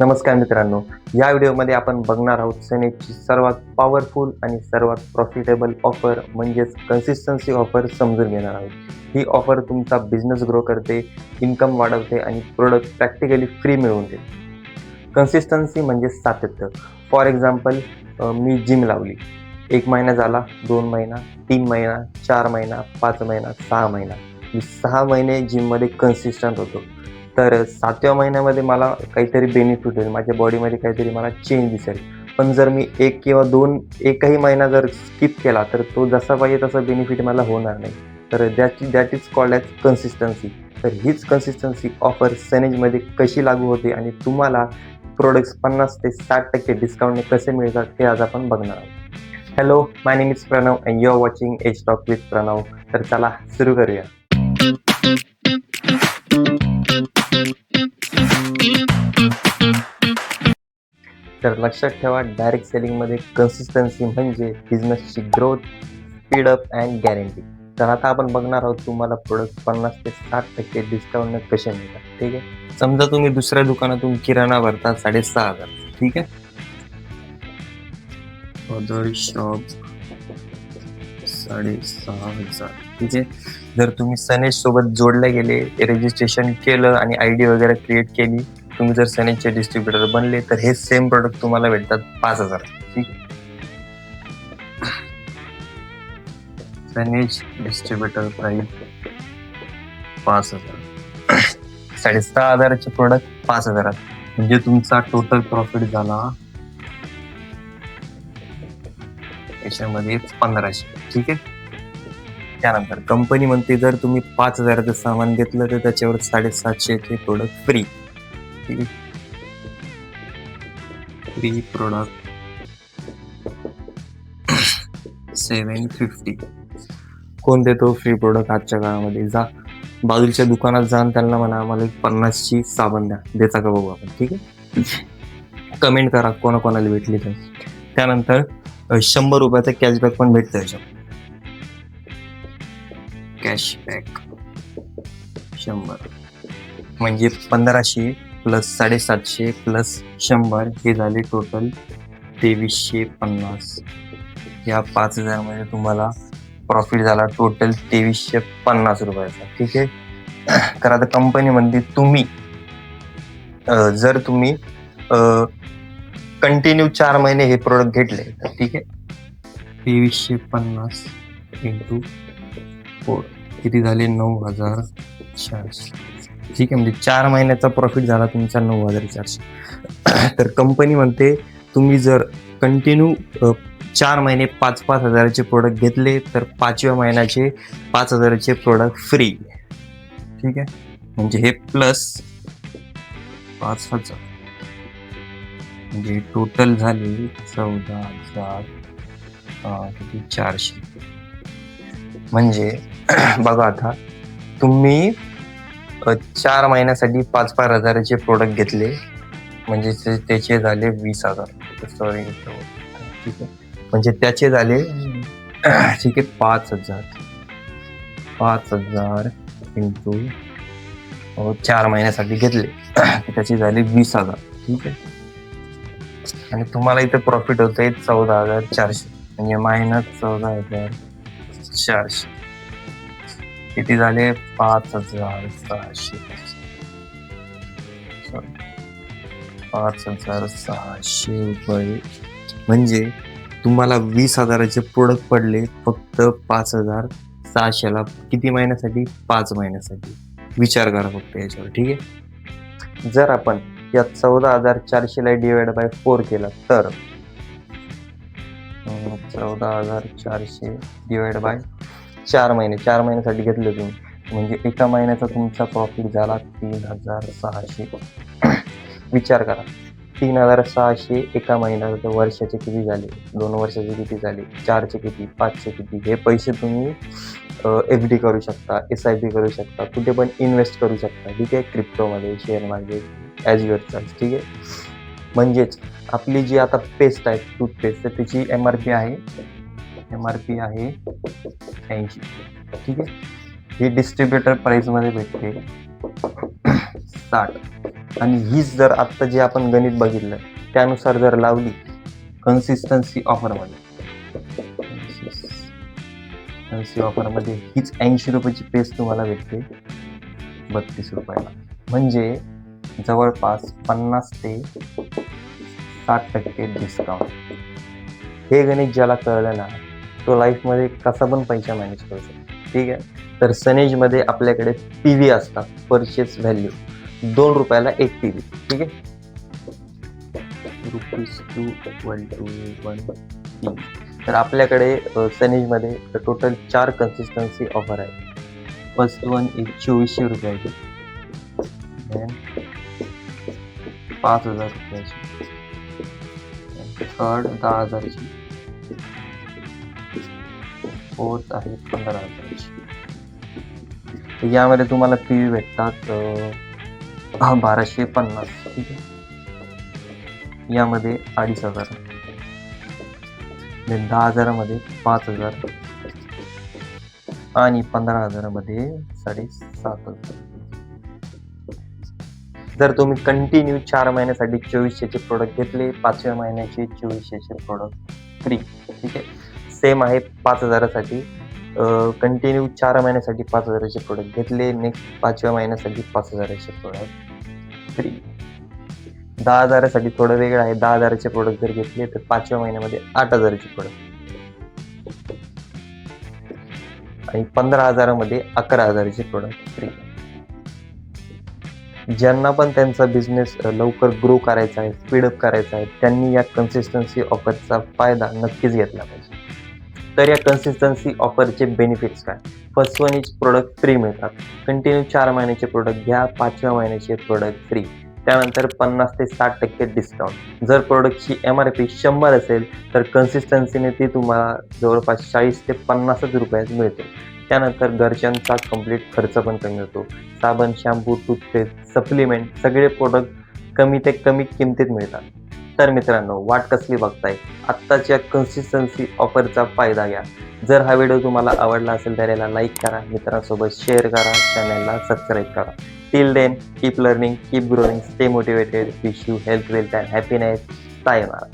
नमस्कार मित्रांनो या व्हिडिओमध्ये आपण बघणार आहोत सनेजची सर्वात पॉवरफुल आणि सर्वात प्रॉफिटेबल ऑफर म्हणजेच कन्सिस्टन्सी ऑफर समजून घेणार आहोत. ही ऑफर तुमचा बिझनेस ग्रो करते इन्कम वाढवते आणि प्रोडक्ट प्रॅक्टिकली फ्री मिळवून देते. कन्सिस्टन्सी म्हणजे सातत्य. फॉर एक्झाम्पल मी जिम लावली. एक महिना झाला दोन महिना तीन महिना चार महिना पाच महिना सहा महिना. मी सहा महिने जिममध्ये कन्सिस्टंट होतो. तर सातव्या महिन्यामध्ये मला काहीतरी बेनिफिट होईल. माझ्या बॉडीमध्ये काहीतरी मला चेंज दिसेल. पण जर मी एक किंवा दोन एकही महिना जर स्किप केला तर तो जसा पाहिजे तसा बेनिफिट मला होणार नाही. तर that that is called as consistency तर हीच कन्सिस्टन्सी ऑफर सनेजमध्ये कशी लागू होते आणि तुम्हाला प्रोडक्ट्स पन्नास ते साठ टक्के डिस्काउंटने कसे मिळतात ते आज आपण बघणार आहोत. Hello my name is Pranav and you are watching edge talk with Pranav. तर चला सुरू करूया. तर लक्षात ठेवा डायरेक्ट सेलिंगमध्ये कन्सिस्टन्सी म्हणजे बिझनेसची growth speed up and guarantee तर आता आपण बघणार आहोत तुम्हाला प्रोडक्ट पन्नास ते साठ टक्के डिस्काउंटने कसे मिळतात ठीक आहे? समजा तुम्ही दुसऱ्या दुकानातून किराणा भरता साडेसहा हजार ठीक आहे? अदर शॉप साडेसहा हजार ठीक आहे? जर तुम्ही सनेश सोबत जोडले गेले रजिस्ट्रेशन केलं आणि आय डी वगैरे क्रिएट केली तुम्ही जर सनीचे डिस्ट्रीब्युटर बनले तर हे सेम प्रोडक्ट तुम्हाला भेटतात पाच हजार. ठीक सनेज डिस्ट्रीब्युटर प्राईस पाच हजार. साडेसहा हजाराचे प्रोडक्ट पाच हजारात. म्हणजे तुमचा टोटल प्रॉफिट झाला याच्यामध्ये पंधराशे. ठीक आहे? त्यानंतर कंपनी म्हणते जर तुम्ही पाच हजाराचं सामान घेतलं तर त्याच्यावर साडेसातशेचे प्रोडक्ट फ्री ठीक आहे फ्री प्रोडक्ट सेवन फिफ्टी कोण देतो फ्री प्रोडक्ट आजच्या काळामध्ये? जा. बाजूच्या दुकानात जाऊन त्यांना म्हणा आम्हाला एक पन्नासची साबण द्या. देता का बघू आपण? ठीक आहे? कमेंट करा कोणाकोणाला भेटली तर. त्यानंतर शंभर रुपयाचा कॅशबॅक पण भेटतं याच्यात. कॅशबॅक शंभर. म्हणजे पंधराशे प्लस साडेसातशे प्लस शंभर हे झाले टोटल तेवीसशे पन्नास. या पाच हजारमध्ये तुम्हाला प्रॉफिट झाला टोटल तेवीसशे पन्नास रुपयाचा. ठीक आहे? तर आता कंपनीमध्ये तुम्ही जर तुम्ही कंटिन्यू चार महिने हे प्रोडक्ट घेतले तर ठीक आहे? तेवीसशे पन्नास इंटू फोर किती झाले? नऊ हजार चारशे. ठीक आहे म्हणजे चार महिन्याचा प्रॉफिट झाला तुमचा नऊ हजार चारशे. तर कंपनी म्हणते तुम्ही जर कंटिन्यू चार महिने पाच पाच हजाराचे प्रोडक्ट घेतले तर पाचव्या महिन्याचे पाच हजाराचे प्रोडक्ट फ्री ठीक आहे? म्हणजे हे प्लस पाच हजार. म्हणजे टोटल झाले चौदा हजार किती? चारशे. म्हणजे बघा आता तुम्ही चार महिन्यासाठी पाच पाच हजाराचे प्रोडक्ट घेतले. म्हणजे ते- त्याचे झाले वीस हजार. सॉरी ठीक आहे. म्हणजे त्याचे झाले ठीक आहे पाच हजार. पाच हजार इंटू अ, चार महिन्यासाठी घेतले. तर त्याचे झाले वीस हजार. ठीक आहे. आणि तुम्हाला इथे प्रॉफिट होत आहे चौदा हजार चारशे. म्हणजे मायनस चौदा हजार चारशे. किती झाले? पाच हजार सहाशे. पाच हजार सहाशे रुपये. म्हणजे तुम्हाला वीस हजाराचे प्रोडक्ट पडले फक्त पाच हजार सहाशेला. किती महिन्यासाठी? पाच महिन्यासाठी. विचार करा फक्त याच्यावर ठीक आहे? जर आपण या चौदा हजार चारशेला डिवाइड बाय फोर केला तर चौदा हजार चारशे डिवाइड बाय चार महिने चार महिन्यासाठी घेतले तुम्ही. म्हणजे एका महिन्याचा तुमचा प्रॉफिट झाला तीन हजार सहाशे. विचार करा. तीन हजार सहाशे एका महिन्याला तर वर्षाचे किती झाले? दोन वर्षाचे किती झाले? चारचे किती? पाचशे किती? हे पैसे तुम्ही एफ डी करू शकता एस आय पी करू शकता कुठे पण इन्व्हेस्ट करू शकता. ठीक आहे? क्रिप्टोमध्ये share market as your charge ठीक आहे? म्हणजेच आपली जी आता पेस्ट आहे टूथपेस्ट तर त्याची एम आर पी आहे. एम आर पी आहे ऐंशी. ठीक आहे? ही डिस्ट्रीब्युटर प्राईसमध्ये भेटते. साठ. आणि हीच जर आत्ता जे आपण गणित बघितलं त्यानुसार जर लावली कन्सिस्टन्सी ऑफरमध्ये कन्सिस्टन्सी ऑफरमध्ये हीच ऐंशी रुपयाची पेस्ट तुम्हाला भेटते. बत्तीस रुपयाला. म्हणजे जवळपास पन्नास ते साठ टक्के डिस्काउंट हे गणित ज्याला कळलं ना तो लाईफमध्ये कसा पण पैसा मॅनेज करू शकतो. ठीक आहे? तर सनेजमध्ये आपल्याकडे पी व्ही असतात. परचेस व्हॅल्यू दोन रुपयाला एक टी व्ही ठीक आहे? Rupees two one two one तर आपल्याकडे सनेजमध्ये टोटल चार कन्सिस्टन्सी ऑफर आहे. फर्स्ट वन एक चोवीसशे रुपयाची. पाच हजार रुपयाची. थर्ड दहा हजारची. फोर्थ आहे पंधरा हजाराची यामध्ये तुम्हाला पी व्ही भेटतात बाराशे पन्नास. ठीक आहे यामध्ये अडीच हजार. दहा हजारामध्ये पाच हजार. आणि पंधरा हजारामध्ये साडेसात हजार. जर तुम्ही कंटिन्यू चार महिन्यासाठी चोवीसशेचे प्रोडक्ट घेतले पाचव्या महिन्याचे चोवीसशेचे प्रोडक्ट फ्री ठीक आहे? सेम आहे पाच हजारासाठी. कंटिन्यू चार महिन्यासाठी पाच हजाराचे प्रोडक्ट घेतले. नेक्स्ट पाचव्या महिन्यासाठी पाच हजाराचे प्रोडक्ट तरी दहा हजारासाठी थोडं वेगळं आहे. दहा हजाराचे प्रोडक्ट जर घेतले तर पाचव्या महिन्यामध्ये आठ हजाराचे प्रोडक्ट आणि पंधरा हजारामध्ये अकरा हजाराचे प्रोडक्ट फ्री ज्यांना पण त्यांचा बिझनेस लवकर ग्रो करायचा आहे स्पीडअप करायचा आहे त्यांनी या कन्सिस्टन्सी ऑफरचा फायदा नक्कीच घेतला पाहिजे. तर या कन्सिस्टन्सी ऑफरचे बेनिफिट्स काय? First one is product free मिळतात. कंटिन्यू चार महिन्याचे प्रोडक्ट घ्या पाचव्या महिन्याचे प्रोडक्ट फ्री त्यानंतर पन्नास ते साठ टक्के डिस्काउंट जर प्रोडक्टची एम आर पी शंभर असेल तर कन्सिस्टन्सीने ती तुम्हाला जवळपास चाळीस ते पन्नासच रुपयात मिळते. त्यानंतर घरच्यांचा कंप्लीट खर्च पण कमी होतो. साबण शॅम्पू टूथपेस्ट सप्लिमेंट सगळे प्रोडक्ट कमी ते कमी किमतीत मिळतात. तर मित्रांनो वाट कसली बघताय? आत्ताच्या कन्सिस्टन्सी ऑफरचा फायदा घ्या. जर हा व्हिडिओ तुम्हाला आवडला असेल तर याला लाईक करा मित्रांसोबत शेअर करा चॅनलला सबस्क्राईब करा. Till then keep learning keep growing stay motivated wish you health wealth and happiness मारा